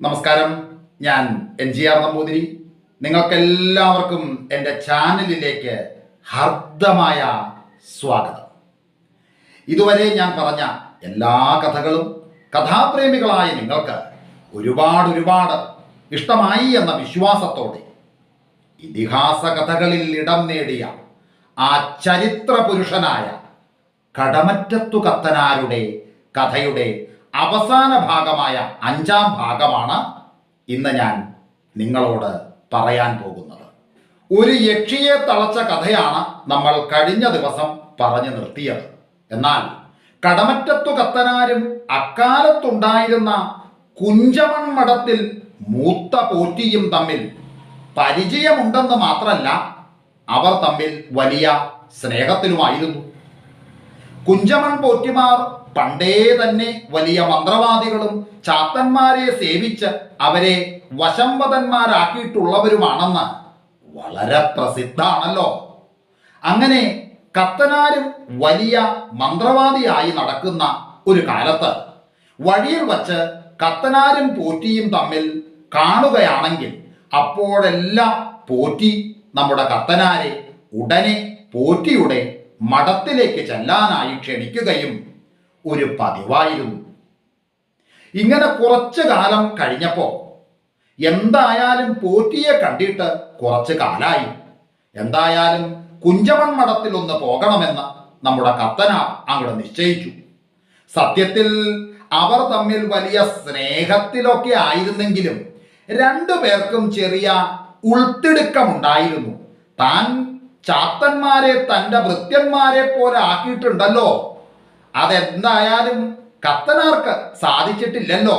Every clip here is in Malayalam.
നമസ്കാരം. ഞാൻ എൻ ജി ആർ നമ്പൂതിരി. നിങ്ങൾക്കെല്ലാവർക്കും എന്റെ ചാനലിലേക്ക് ഹർദ്ദമായ സ്വാഗതം. ഇതുവരെ ഞാൻ പറഞ്ഞ എല്ലാ കഥകളും കഥാപ്രേമികളായ നിങ്ങൾക്ക് ഒരുപാട് ഒരുപാട് ഇഷ്ടമായി എന്ന വിശ്വാസത്തോടെ ഇതിഹാസ കഥകളിൽ ഇടം നേടിയ ആ ചരിത്ര പുരുഷനായ കടമറ്റത്തു കത്തനാരുടെ കഥയുടെ അവസാന ഭാഗമായ അഞ്ചാം ഭാഗമാണ് ഇന്ന് ഞാൻ നിങ്ങളോട് പറയാൻ പോകുന്നത്. ഒരു യക്ഷിയെ തളച്ച കഥയാണ് നമ്മൾ കഴിഞ്ഞ ദിവസം പറഞ്ഞു നിർത്തിയത്. എന്നാൽ കടമറ്റത്തു കത്തനാരും അക്കാലത്തുണ്ടായിരുന്ന കുഞ്ചമൺ മഠത്തിൽ മൂത്ത പോറ്റിയും തമ്മിൽ പരിചയമുണ്ടെന്ന് മാത്രമല്ല അവർ തമ്മിൽ വലിയ സ്നേഹത്തിലുമായിരുന്നു. കുഞ്ചമൺ പോറ്റിമാർ പണ്ടേ തന്നെ വലിയ മന്ത്രവാദികളും ചാത്തന്മാരെ സേവിച്ച് അവരെ വശംവതന്മാരാക്കിയിട്ടുള്ളവരുമാണെന്ന് വളരെ പ്രസിദ്ധാണല്ലോ അങ്ങനെ കത്തനാരും വലിയ മന്ത്രവാദിയായി നടക്കുന്ന ഒരു കാലത്ത് വഴിയിൽ വച്ച് കത്തനാരും പോറ്റിയും തമ്മിൽ കാണുകയാണെങ്കിൽ അപ്പോഴെല്ലാം പോറ്റി നമ്മുടെ കത്തനാരെ ഉടനെ പോറ്റിയുടെ മഠത്തിലേക്ക് ചെല്ലാനായി ക്ഷണിക്കുകയും ഒരു പതിവായിരുന്നു. ഇങ്ങനെ കുറച്ചു കാലം കഴിഞ്ഞപ്പോ എന്തായാലും പോറ്റിയെ കണ്ടിട്ട് കുറച്ചു കാലായി. എന്തായാലും കുഞ്ചമൺ മഠത്തിൽ ഒന്ന് പോകണമെന്ന് നമ്മുടെ കത്തന അങ്ങോട്ട് നിശ്ചയിച്ചു. സത്യത്തിൽ അവർ തമ്മിൽ വലിയ സ്നേഹത്തിലൊക്കെ ആയിരുന്നെങ്കിലും രണ്ടു പേർക്കും ചെറിയ ഉൾത്തിടുക്കമുണ്ടായിരുന്നു. താൻ ചാത്തന്മാരെ തന്റെ ഭൃത്യന്മാരെ പോലെ ആക്കിയിട്ടുണ്ടല്ലോ. അതെന്തായാലും കത്തനാർക്ക് സാധിച്ചിട്ടില്ലല്ലോ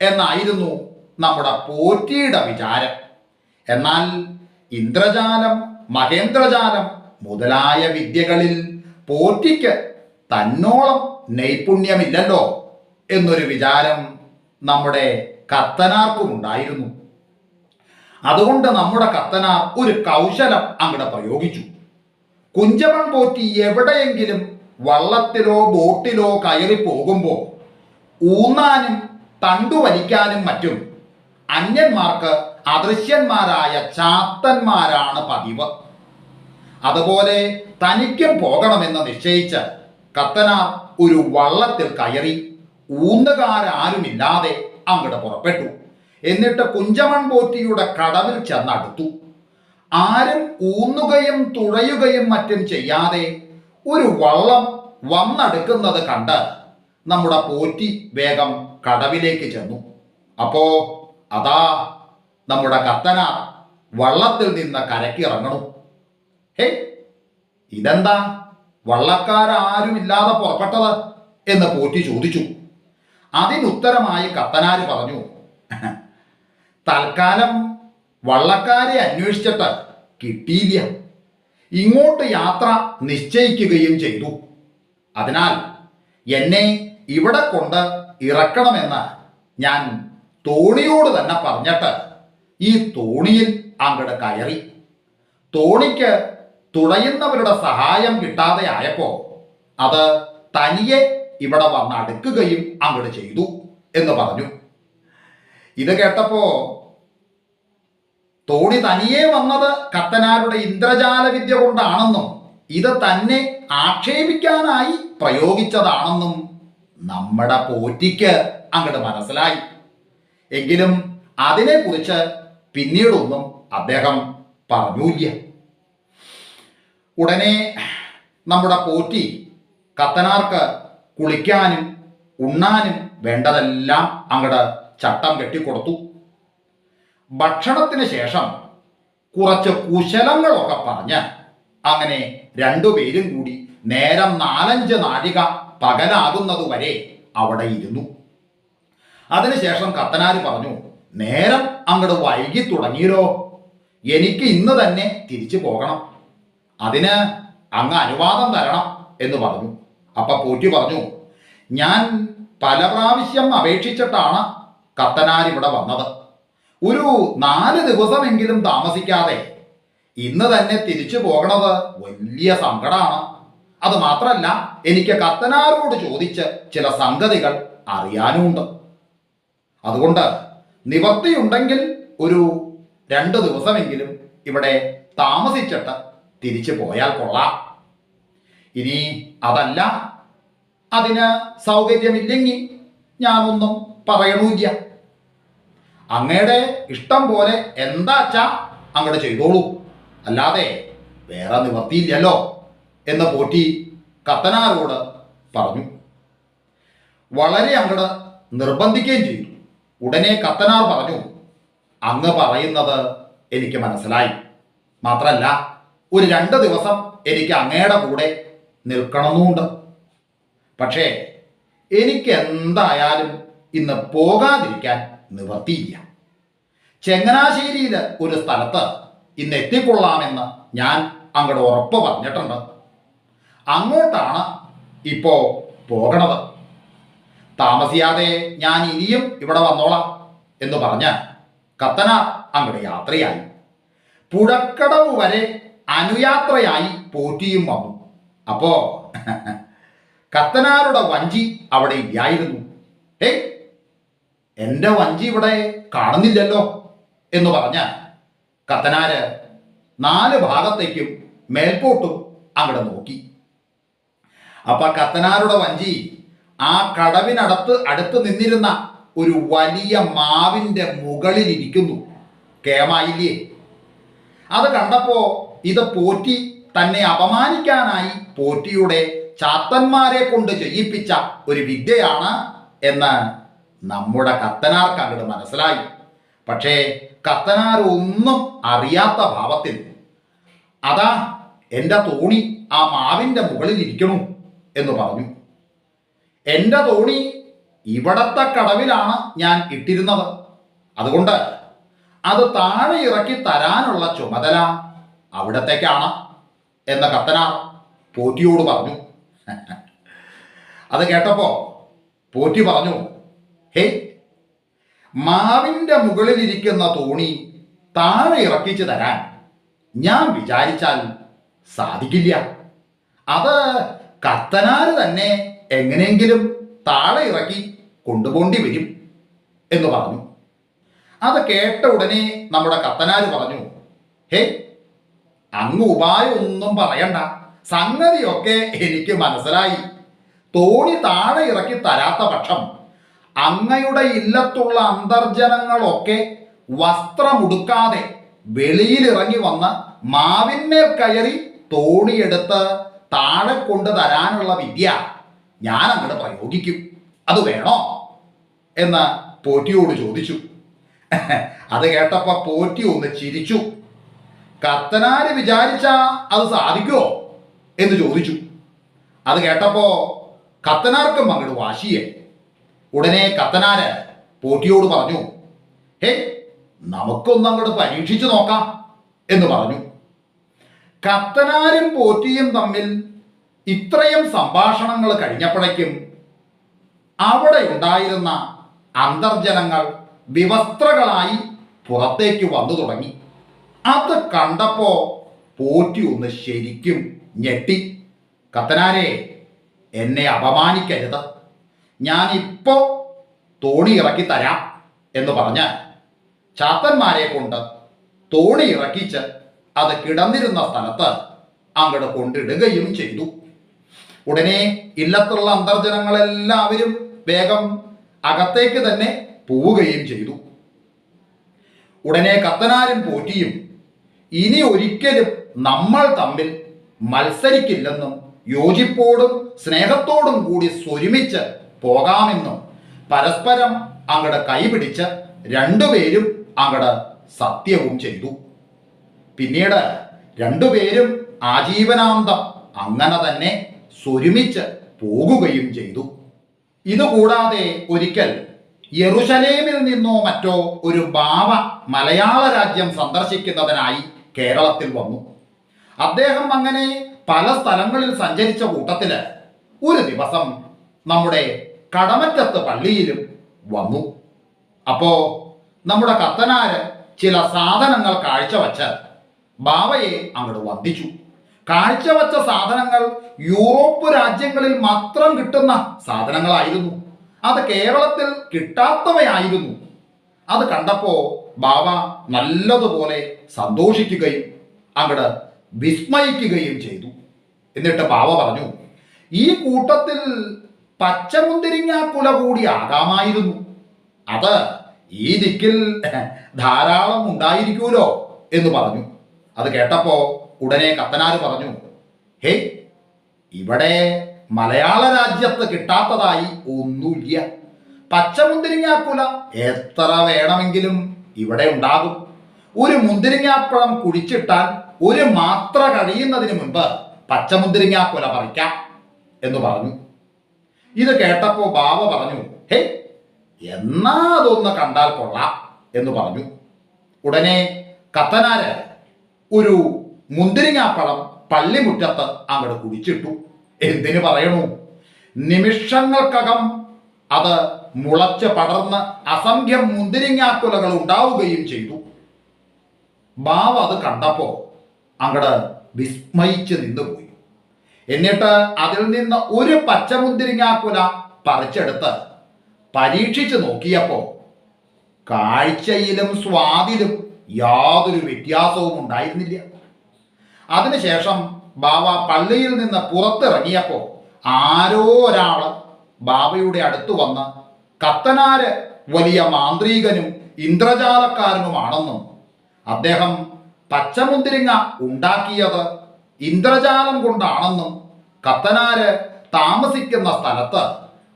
എന്നായിരുന്നു നമ്മുടെ പോറ്റിയുടെ വിചാരം. എന്നാൽ ഇന്ദ്രജാലം മഹേന്ദ്രജാലം മുതലായ വിദ്യകളിൽ പോറ്റിക്ക് തന്നോളം നൈപുണ്യമില്ലല്ലോ എന്നൊരു വിചാരം നമ്മുടെ കത്തനാർക്കും ഉണ്ടായിരുന്നു അതുകൊണ്ട് നമ്മുടെ കത്തനാർ ഒരു കൗശലം അങ്ങടെ പ്രയോഗിച്ചു. കുഞ്ചമൺ പോറ്റി എവിടെയെങ്കിലും വള്ളത്തിലോ ബോട്ടിലോ കയറി പോകുമ്പോൾ ഊന്നാനും തണ്ടുവലിക്കാനും മറ്റും അന്യന്മാർക്ക് അദൃശ്യന്മാരായ ചാത്തന്മാരാണ് പതിവ്. അതുപോലെ തനിക്കും പോകണമെന്ന് നിശ്ചയിച്ച് കത്തനാർ ഒരു വള്ളത്തിൽ കയറി ഊന്നുകാരാരുമില്ലാതെ അങ്ങോട്ട് പുറപ്പെട്ടു. എന്നിട്ട് കുഞ്ചമൺ പോറ്റിയുടെ കടവിൽ ചെന്നടുത്തു. ആരും ഊന്നുകയും തുഴയുകയും മറ്റും ചെയ്യാതെ ഒരു വള്ളം വന്നടുക്കുന്നത് കണ്ട് നമ്മുടെ പോറ്റി വേഗം കടവിലേക്ക് ചെന്നു. അപ്പോ അതാ നമ്മുടെ കത്തന വള്ളത്തിൽ നിന്ന് കരയ്ക്ക് ഹേ ഇതെന്താ? വള്ളക്കാരാരുമില്ലാതെ പുറപ്പെട്ടത്? എന്ന് പോറ്റി ചോദിച്ചു. അതിനുത്തരമായി കത്തനാര് പറഞ്ഞു തൽക്കാലം വള്ളക്കാരെ അന്വേഷിച്ചിട്ട് കിട്ടിയില്ല. ഇങ്ങോട്ട് യാത്ര നിശ്ചയിക്കുകയും ചെയ്തു. അതിനാൽ എന്നെ ഇവിടെ കൊണ്ട് ഇറക്കണമെന്ന് ഞാൻ തോണിയോട് തന്നെ പറഞ്ഞിട്ട് ഈ തോണിയിൽ അങ്ങട് കയറി. തോണിക്ക് തുഴയുന്നവരുടെ സഹായം കിട്ടാതെ ആയപ്പോ അത് തനിയെ ഇവിടെ വന്ന് അടുക്കുകയും അങ്ങോട്ട് ചെയ്തു എന്ന് പറഞ്ഞു. ഇത് കേട്ടപ്പോ തോണി തനിയെ വന്നത് കത്തനാരുടെ ഇന്ദ്രജാല വിദ്യ കൊണ്ടാണെന്നും ഇത് തന്നെ ആക്ഷേപിക്കാനായി പ്രയോഗിച്ചതാണെന്നും നമ്മുടെ പോറ്റിക്ക് അങ്ങോട്ട് മനസ്സിലായി. എങ്കിലും അതിനെക്കുറിച്ച് പിന്നീടൊന്നും അദ്ദേഹം പറഞ്ഞൂല്ല. ഉടനെ നമ്മുടെ പോറ്റി കത്തനാർക്ക് കുളിക്കാനും ഉണ്ണാനും വേണ്ടതെല്ലാം അങ്ങോട്ട് ചട്ടം കെട്ടിക്കൊടുത്തു ഭക്ഷണത്തിന് ശേഷം കുറച്ച് കുശലങ്ങളൊക്കെ പറഞ്ഞ് അങ്ങനെ രണ്ടുപേരും കൂടി നേരം നാലഞ്ച് നാഴിക പകലാകുന്നതുവരെ അവിടെ ഇരുന്നു. അതിനുശേഷം കത്തനാര് പറഞ്ഞു നേരം അങ്ങോട്ട് വൈകി തുടങ്ങിയല്ലോ എനിക്ക് ഇന്ന് തന്നെ തിരിച്ചു പോകണം. അതിന് അങ്ങ് അനുവാദം തരണം എന്ന് പറഞ്ഞു. അപ്പൊ പോറ്റി പറഞ്ഞു ഞാൻ പല പ്രാവശ്യം അപേക്ഷിച്ചിട്ടാണ് കത്തനാർ ഇവിടെ വന്നത്. ഒരു നാല് ദിവസമെങ്കിലും താമസിക്കാതെ ഇന്ന് തന്നെ തിരിച്ചു പോകണത് വലിയ സങ്കടമാണ് അത് മാത്രമല്ല എനിക്ക് കത്തനാരോട് ചോദിച്ച് ചില സംഗതികൾ അറിയാനുമുണ്ട് അതുകൊണ്ട് നിവർത്തിയുണ്ടെങ്കിൽ ഒരു രണ്ട് ദിവസമെങ്കിലും ഇവിടെ താമസിച്ചിട്ട് തിരിച്ചു പോയാൽ കൊള്ളാം. ഇനി അതല്ല അതിന് സൗകര്യമില്ലെങ്കിൽ ഞാനൊന്നും പറയണമില്ല അങ്ങയുടെ ഇഷ്ടം പോലെ എന്താച്ചാ അങ്ങോട്ട് ചെയ്തോളൂ. അല്ലാതെ വേറെ നിവർത്തിയില്ലല്ലോ എന്ന് പോറ്റി കത്തനാരോട് പറഞ്ഞു. വളരെ അങ്ങട് നിർബന്ധിക്കുകയും ചെയ്തു. ഉടനെ കത്തനാർ പറഞ്ഞു അങ്ങ് പറയുന്നത് എനിക്ക് മനസ്സിലായി. മാത്രമല്ല ഒരു രണ്ട് ദിവസം എനിക്ക് അങ്ങയുടെ കൂടെ നിൽക്കണമെന്നുണ്ട് പക്ഷേ എനിക്ക് എന്തായാലും ഇന്ന് പോകാതിരിക്കാൻ നിവർത്തിയില്ല ചെങ്ങനാശ്ശേരിയിൽ ഒരു സ്ഥലത്ത് ഇന്ന് എത്തിക്കൊള്ളാമെന്ന് ഞാൻ അങ്ങോട്ട് ഉറപ്പ് പറഞ്ഞിട്ടുണ്ട്. അങ്ങോട്ടാണ് ഇപ്പോൾ പോകണത്. താമസിയാതെ ഞാൻ ഇനിയും ഇവിടെ വന്നോളാം എന്ന് പറഞ്ഞ് കത്തന അങ്ങോട്ട് യാത്രയായി. പുഴക്കടവ് വരെ അനുയാത്രയായി പോറ്റിയും വന്നു. അപ്പോ കത്തനാരുടെ വഞ്ചി അവിടെ ഇല്ലായിരുന്നു. ഏയ് എന്റെ വഞ്ചി ഇവിടെ കാണുന്നില്ലല്ലോ എന്ന് പറഞ്ഞ കത്തനാര് നാല് ഭാഗത്തേക്കും മേൽപോട്ടും അവിടെ നോക്കി. അപ്പൊ കത്തനാരുടെ വഞ്ചി ആ കടവിനടുത്ത് അടുത്ത് നിന്നിരുന്ന ഒരു വലിയ മാവിന്റെ മുകളിൽ ഇരിക്കുന്നു. കേമായില്ലേ? അത് കണ്ടപ്പോ ഇത് പോറ്റി തന്നെ അപമാനിക്കാനായി പോറ്റിയുടെ ചാത്തന്മാരെ കൊണ്ട് ചെയ്യിപ്പിച്ച ഒരു വിദ്യയാണ് എന്ന് നമ്മുടെ കത്തനാർക്ക് അങ്ങോട്ട് മനസ്സിലായി. പക്ഷേ കത്തനാർ ഒന്നും അറിയാത്ത ഭാവത്തിൽ അതാ എന്റെ തോണി ആ മാവിന്റെ മുകളിൽ ഇരിക്കണു എന്ന് പറഞ്ഞു. എന്റെ തോണി ഇവിടത്തെ കടവിലാണ് ഞാൻ ഇട്ടിരുന്നത്. അതുകൊണ്ട് അത് താഴെ ഇറക്കി തരാനുള്ള ചുമതല അവിടത്തേക്കാണ് എന്ന കത്തനാർ പോറ്റിയോട് പറഞ്ഞു. അത് കേട്ടപ്പോ പോറ്റി പറഞ്ഞു ഹേ? മാവിന്റെ മുകളിലിരിക്കുന്ന തോണി താഴെ ഇറക്കിച്ചു തരാൻ ഞാൻ വിചാരിച്ചാൽ സാധിക്കില്ല. അത് കത്തനാര് തന്നെ എങ്ങനെയെങ്കിലും താഴെ ഇറക്കി കൊണ്ടുപോണ്ടി വരും എന്ന് പറഞ്ഞു. അത് കേട്ട ഉടനെ നമ്മുടെ കത്തനാര് പറഞ്ഞു ഹേ അങ്ങ് ഉപായമൊന്നും പറയണ്ട. സംഗതിയൊക്കെ എനിക്ക് മനസ്സിലായി. തോണി താഴെ ഇറക്കി തരാത്ത പക്ഷം അങ്ങയുടെ ഇല്ലത്തുള്ള അന്തർജനങ്ങളൊക്കെ വസ്ത്രമുടുക്കാതെ വെളിയിൽ ഇറങ്ങി വന്ന് മാവിന്മേൽ കയറി തോണിയെടുത്ത് താഴെ കൊണ്ട് തരാനുള്ള വിദ്യ ഞാൻ അങ്ങോട്ട് പ്രയോഗിക്കും. അത് വേണോ? എന്ന് പോറ്റിയോട് ചോദിച്ചു. അത് കേട്ടപ്പോ പോറ്റി ഒന്ന് ചിരിച്ചു. കത്തനാര് വിചാരിച്ച അത് സാധിക്കുമോ എന്ന് ചോദിച്ചു. അത് കേട്ടപ്പോ കത്തനാർക്കും അങ്ങോട്ട് വാശിയെ ഉടനെ കത്തനാര് പോട്ടിയോട് പറഞ്ഞു ഹേ നമുക്കൊന്ന് അങ്ങോട്ട് പരീക്ഷിച്ചു നോക്കാം എന്ന് പറഞ്ഞു. കത്തനാരും പോറ്റിയും തമ്മിൽ ഇത്രയും സംഭാഷണങ്ങൾ കഴിഞ്ഞപ്പോഴേക്കും അവിടെ ഉണ്ടായിരുന്ന അന്തർജനങ്ങൾ വിവസ്ത്രകളായി പുറത്തേക്ക് വന്നു തുടങ്ങി. അത് കണ്ടപ്പോ പോറ്റി ഒന്ന് ശരിക്കും ഞെട്ടി. കത്തനാരെ എന്നെ അപമാനിക്കരുത്. ഞാൻ ഇപ്പോ തോണി ഇറക്കി തരാം എന്ന് പറഞ്ഞാൽ ചാത്തന്മാരെ കൊണ്ട് തോണി ഇറക്കിച്ച് അത് കിടന്നിരുന്ന സ്ഥലത്ത് അങ്ങോട്ട് കൊണ്ടിടുകയും ചെയ്തു. ഉടനെ ഇല്ലത്തുള്ള അന്തർജനങ്ങളെല്ലാവരും വേഗം അകത്തേക്ക് തന്നെ പോവുകയും ചെയ്തു. ഉടനെ കത്തനാരും പോറ്റിയും ഇനി ഒരിക്കലും നമ്മൾ തമ്മിൽ മത്സരിക്കില്ലെന്നും യോജിപ്പോടും സ്നേഹത്തോടും കൂടി സ്വരുമിച്ച് പോകാമെന്നും പരസ്പരം അങ്ങടെ കൈപിടിച്ച് രണ്ടുപേരും അങ്ങടെ സത്യവും ചെയ്തു. പിന്നീട് രണ്ടുപേരും ആജീവനാന്തം അങ്ങനെ തന്നെ സ്വരുമിച്ച് പോകുകയും ചെയ്തു. ഇതുകൂടാതെ ഒരിക്കൽ യറുഷലേമിൽ നിന്നോ മറ്റോ ഒരു ബാവ മലയാള രാജ്യം സന്ദർശിക്കുന്നതിനായി കേരളത്തിൽ വന്നു. അദ്ദേഹം അങ്ങനെ പല സ്ഥലങ്ങളിൽ സഞ്ചരിച്ച കൂട്ടത്തിൽ ഒരു ദിവസം നമ്മുടെ കടമറ്റത്ത് പള്ളിയിലും വന്നു. അപ്പോ നമ്മുടെ കത്തനാര് ചില സാധനങ്ങൾ കാഴ്ചവച്ച് ബാബയെ അങ്ങോട്ട് വന്ദിച്ചു. കാഴ്ചവച്ച സാധനങ്ങൾ യൂറോപ്പ് രാജ്യങ്ങളിൽ മാത്രം കിട്ടുന്ന സാധനങ്ങളായിരുന്നു. അത് കേരളത്തിൽ കിട്ടാത്തവയായിരുന്നു. അത് കണ്ടപ്പോ ബാബ നല്ലതുപോലെ സന്തോഷിക്കുകയും അങ്ങട് വിസ്മയിക്കുകയും ചെയ്തു. എന്നിട്ട് ബാബ പറഞ്ഞു ഈ കൂട്ടത്തിൽ പച്ചമുന്തിരിങ്ങാക്കുല കൂടി ആകാമായിരുന്നു അത് ഈ ദിക്കിൽ ധാരാളം ഉണ്ടായിരിക്കൂലോ എന്ന് പറഞ്ഞു. അത് കേട്ടപ്പോ ഉടനെ കത്തനാർ പറഞ്ഞു ഹേ ഇവിടെ മലയാള രാജ്യത്ത് കിട്ടാത്തതായി ഒന്നുമില്ല. പച്ചമുന്തിരിങ്ങാക്കുല എത്ര വേണമെങ്കിലും ഇവിടെ ഉണ്ടാകും. ഒരു മുന്തിരിങ്ങാപ്പഴം കുഴിച്ചിട്ടാൽ ഒരു മാത്ര കഴിയുന്നതിന് മുൻപ് പച്ചമുന്തിരിങ്ങാക്കുല പറിക്കാം എന്ന് പറഞ്ഞു. ഇത് കേട്ടപ്പോ ബാവ പറഞ്ഞു ഹേ എന്നാ അതൊന്ന് കണ്ടാൽ കൊള്ളാം എന്ന് പറഞ്ഞു. ഉടനെ കത്തനാര് ഒരു മുന്തിരിങ്ങാപ്പഴം പള്ളിമുറ്റത്ത് അങ്ങോട്ട് കുടിച്ചിട്ടു. എന്തിനു പറയണു? നിമിഷങ്ങൾക്കകം അത് മുളച്ച് പടർന്ന് അസംഖ്യം മുന്തിരിങ്ങാക്കുലകൾ ഉണ്ടാവുകയും ചെയ്തു. ബാവ അത് കണ്ടപ്പോ അങ്ങട് വിസ്മയിച്ച് നിന്നുപോയി. എന്നിട്ട് അതിൽ നിന്ന് ഒരു പച്ചമുന്തിരിങ്ങാക്കുല പറിച്ചെടുത്ത് പരീക്ഷിച്ച് നോക്കിയപ്പോൾ കാഴ്ചയിലും സ്വാദിലും യാതൊരു വ്യത്യാസവും ഉണ്ടായിരുന്നില്ല. അതിനുശേഷം ബാബ പള്ളിയിൽ നിന്ന് പുറത്തിറങ്ങിയപ്പോൾ ആരോ ഒരാൾ ബാബയുടെ അടുത്ത് വന്ന് കത്തനാര് വലിയ മാന്ത്രികനും ഇന്ദ്രജാലക്കാരനുമാണെന്നും അദ്ദേഹം പച്ചമുന്തിരിങ്ങ ഉണ്ടാക്കിയത് ഇന്ദ്രജാലം കൊണ്ടാണെന്നും കത്തനാര് താമസിക്കുന്ന സ്ഥലത്ത്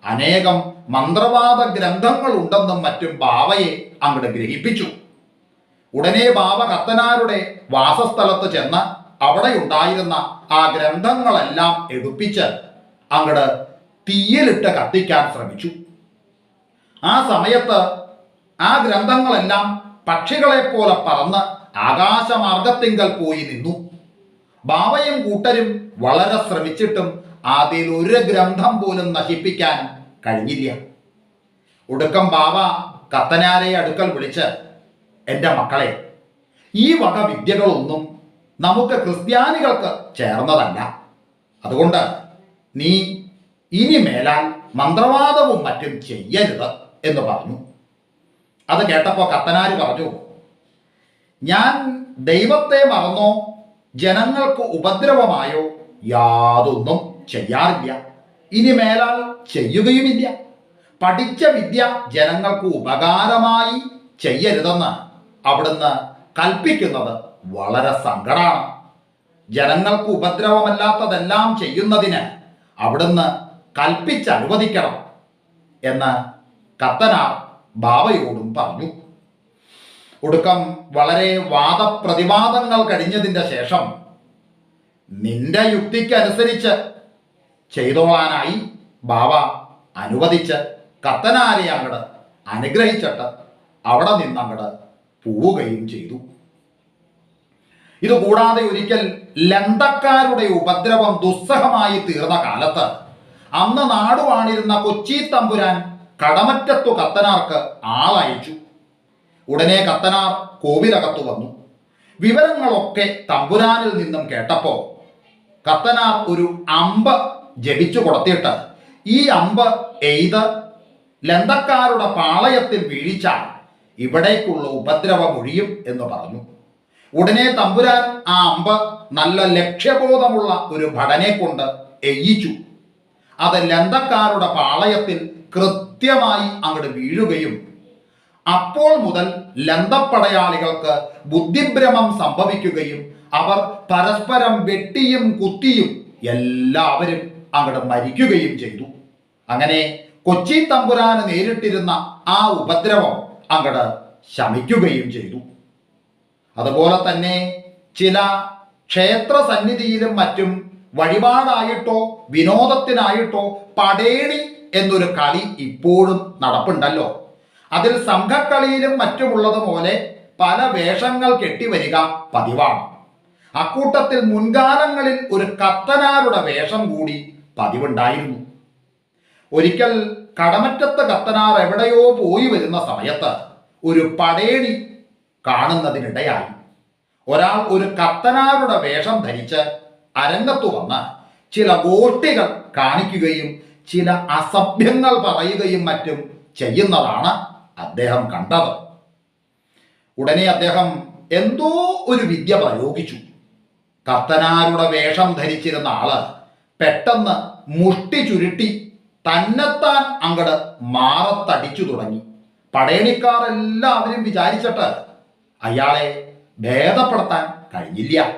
അനേകം മന്ത്രവാദ ഗ്രന്ഥങ്ങൾ ഉണ്ടെന്നും മറ്റും ബാവയെ അങ്ങോട്ട് ഗ്രഹിപ്പിച്ചു. ഉടനെ ബാവ കത്തനാരുടെ വാസസ്ഥലത്ത് ചെന്ന് അവിടെ ഉണ്ടായിരുന്ന ആ ഗ്രന്ഥങ്ങളെല്ലാം എടുപ്പിച്ച് അങ്ങോട്ട് തീയലിട്ട് കത്തിക്കാൻ ശ്രമിച്ചു. ആ സമയത്ത് ആ ഗ്രന്ഥങ്ങളെല്ലാം പക്ഷികളെ പോലെ പറന്ന് ആകാശമാർഗത്തിങ്കൽ പോയി നിന്നു. ബാവയും കൂട്ടരും വളരെ ശ്രമിച്ചിട്ടും അതിൽ ഒരു ഗ്രന്ഥം പോലും നശിപ്പിക്കാൻ കഴിഞ്ഞില്ല. ഒടുക്കം ബാവ കത്തനാരെ അടുക്കൽ വിളിച്ച് എന്റെ മക്കളെ ഈ വക വിദ്യകളൊന്നും നമുക്ക് ക്രിസ്ത്യാനികൾക്ക് ചേർന്നതല്ല. അതുകൊണ്ട് നീ ഇനി മേലാൽ മന്ത്രവാദവും മറ്റും ചെയ്യരുത് എന്ന് പറഞ്ഞു. അത് കേട്ടപ്പോൾ കത്തനാര് പറഞ്ഞു ഞാൻ ദൈവത്തെ മറന്നോ ജനങ്ങൾക്ക് ഉപദ്രവമായോ യാതൊന്നും ചെയ്യാറില്ല. ഇനി മേലാൽ ചെയ്യുകയുമില്ല. പഠിച്ച വിദ്യ ജനങ്ങൾക്ക് ഉപകാരമായി ചെയ്യരുതെന്ന് അവിടുന്ന് കൽപ്പിക്കുന്നത് വളരെ സങ്കടമാണ് ജനങ്ങൾക്ക് ഉപദ്രവമല്ലാത്തതെല്ലാം ചെയ്യുന്നതിന് അവിടുന്ന് കൽപ്പിച്ചനുവദിക്കണം എന്ന് കത്തനാർ ബാബയോടും പറഞ്ഞു. ഒടുക്കം വളരെ വാദപ്രതിവാദങ്ങൾ കഴിഞ്ഞതിന്റെ ശേഷം നിന്റെ യുക്തിക്കനുസരിച്ച് ചെയ്തോളാനായി ബാബ അനുവദിച്ച് കത്തനാരെ അങ്ങട് അനുഗ്രഹിച്ചിട്ട് അവിടെ നിന്നങ്ങട് പോവുകയും ചെയ്തു. ഇതുകൂടാതെ ഒരിക്കൽ ലണ്ടക്കാരുടെ ഉപദ്രവം ദുസ്സഹമായി തീർന്ന കാലത്ത് അന്ന് നാടുവാണിരുന്ന കൊച്ചി തമ്പുരാൻ കടമറ്റത്തു കത്തനാർക്ക് ആളയച്ചു. ഉടനെ കത്തനാർ കോവിലകത്തു വന്നു. വിവരങ്ങളൊക്കെ തമ്പുരാനിൽ നിന്നും കേട്ടപ്പോൾ കത്തനാർ ഒരു അമ്പ് ജപിച്ചു കൊടുത്തിട്ട് ഈ അമ്പ് എയ്ത് ലന്തക്കാരുടെ പാളയത്തിൽ വീഴിച്ചാൽ ഇവിടേക്കുള്ള ഉപദ്രവം ഒഴിയും എന്ന് പറഞ്ഞു. ഉടനെ തമ്പുരാൻ ആ അമ്പ് നല്ല ലക്ഷ്യബോധമുള്ള ഒരു ഭടനെ കൊണ്ട് എയ്യിച്ചു. അത് ലന്തക്കാരുടെ പാളയത്തിൽ കൃത്യമായി അങ്ങോട്ട് വീഴുകയും അപ്പോൾ മുതൽ ലന്തപ്പടയാളികൾക്ക് ബുദ്ധിഭ്രമം സംഭവിക്കുകയും അവർ പരസ്പരം വെട്ടിയും കുത്തിയും എല്ലാവരും അങ്ങോട്ട് മരിക്കുകയും ചെയ്തു. അങ്ങനെ കൊച്ചി തമ്പുരാന് നേരിട്ടിരുന്ന ആ ഉപദ്രവം അങ്ങോട്ട് ശമിക്കുകയും ചെയ്തു. അതുപോലെ തന്നെ ചില ക്ഷേത്ര സന്നിധിയിലും മറ്റും വഴിപാടായിട്ടോ വിനോദത്തിനായിട്ടോ പടേണി എന്നൊരു കളി ഇപ്പോഴും നടപ്പുണ്ടല്ലോ. അതിൽ സംഘക്കളിയിലും മറ്റുമുള്ളതുപോലെ പല വേഷങ്ങൾ കെട്ടിവരിക പതിവാണ്. അക്കൂട്ടത്തിൽ മുൻകാലങ്ങളിൽ ഒരു കത്തനാരുടെ വേഷം കൂടി പതിവുണ്ടായിരുന്നു. ഒരിക്കൽ കടമറ്റത്ത് കത്തനാർ എവിടെയോ പോയി വരുന്ന സമയത്ത് ഒരു പടേണി കാണുന്നതിനിടയായി. ഒരാൾ ഒരു കത്തനാരുടെ വേഷം ധരിച്ച് അരങ്ങത്തു വന്ന് ചില ഗോഷ്ടികൾ കാണിക്കുകയും ചില അസഭ്യങ്ങൾ പറയുകയും മറ്റും ചെയ്യുന്നതാണ് അദ്ദേഹം കണ്ടത് ഉടനെ അദ്ദേഹം എന്തോ ഒരു വിദ്യ പ്രയോഗിച്ചു. കർത്തനാരുടെ വേഷം ധരിച്ചിരുന്ന ആൾ പെട്ടെന്ന് മുഷ്ടി ചുരുട്ടി തന്നെത്താൻ അങ്ങട് മാറത്തടിച്ചു തുടങ്ങി. പടയണിക്കാർ എല്ലാവരും വിചാരിച്ചിട്ട് അയാളെ ഭേദപ്പെടുത്താൻ കഴിഞ്ഞില്ല.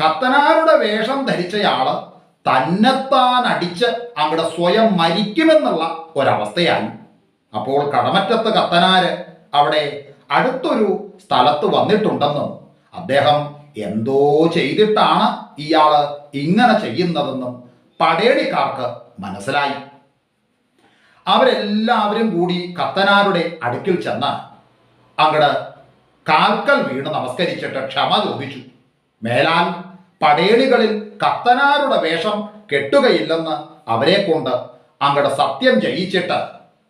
കത്തനാരുടെ വേഷം ധരിച്ചയാൾ തന്നെത്താൻ അടിച്ച് അങ്ങടെ സ്വയം മരിക്കുമെന്നുള്ള ഒരവസ്ഥയായി. അപ്പോൾ കടമറ്റത്ത് കത്തനാര് അവിടെ അടുത്തൊരു സ്ഥലത്ത് വന്നിട്ടുണ്ടെന്നും അദ്ദേഹം എന്തോ ചെയ്തിട്ടാണ് ഇയാൾ ഇങ്ങനെ ചെയ്യുന്നതെന്നും പടയണിക്കാർക്ക് മനസ്സിലായി. അവരെല്ലാവരും കൂടി കത്തനാരുടെ അടുക്കിൽ ചെന്ന് അങ്ങട് കാൽക്കൽ വീണ് നമസ്കരിച്ചിട്ട് ക്ഷമ ചോദിച്ചു. മേലാൽ പടേണികളിൽ കത്തനാരുടെ വേഷം കെട്ടുകയില്ലെന്ന് അവരെ കൊണ്ട് അങ്ങടെ സത്യം ചെയ്യിച്ചിട്ട്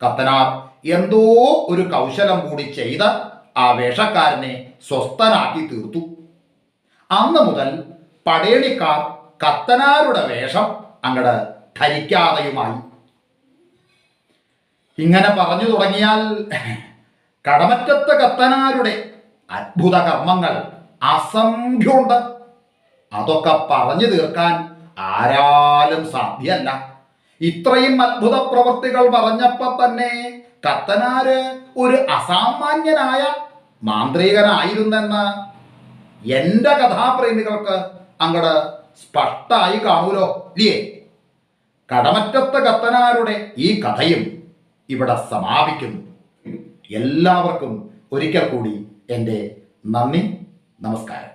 കത്തനാർ എന്തോ ഒരു കൗശലം കൂടി ചെയ്ത് ആ വേഷക്കാരനെ സ്വസ്ഥനാക്കി തീർത്തു. അന്ന് മുതൽ പടേണിക്കാർ കത്തനാരുടെ വേഷം അങ്ങട് ധരിക്കാതെയുമായി. ഇങ്ങനെ പറഞ്ഞു തുടങ്ങിയാൽ കടമറ്റത്ത് കത്തനാരുടെ അത്ഭുത കർമ്മങ്ങൾ അസംഖ്യമുണ്ട്. അതൊക്കെ പറഞ്ഞു തീർക്കാൻ ആരാലും സാധ്യമല്ല ഇത്രയും അത്ഭുത പ്രവൃത്തികൾ പറഞ്ഞപ്പോ തന്നെ കത്തനാര് ഒരു അസാമാന്യനായ മാന്ത്രികനായിരുന്നെന്ന് എന്റെ കഥാപ്രേമികൾക്ക് അങ്ങട് സ്പഷ്ടായി കാണൂലോ? ഇല്ലേ? കടമറ്റത്ത് കത്തനാരുടെ ഈ കഥയും ഇവിടെ സമാപിക്കുന്നു. എല്ലാവർക്കും ഒരിക്കൽ കൂടി എന്റെ നന്ദി നമസ്കാരം.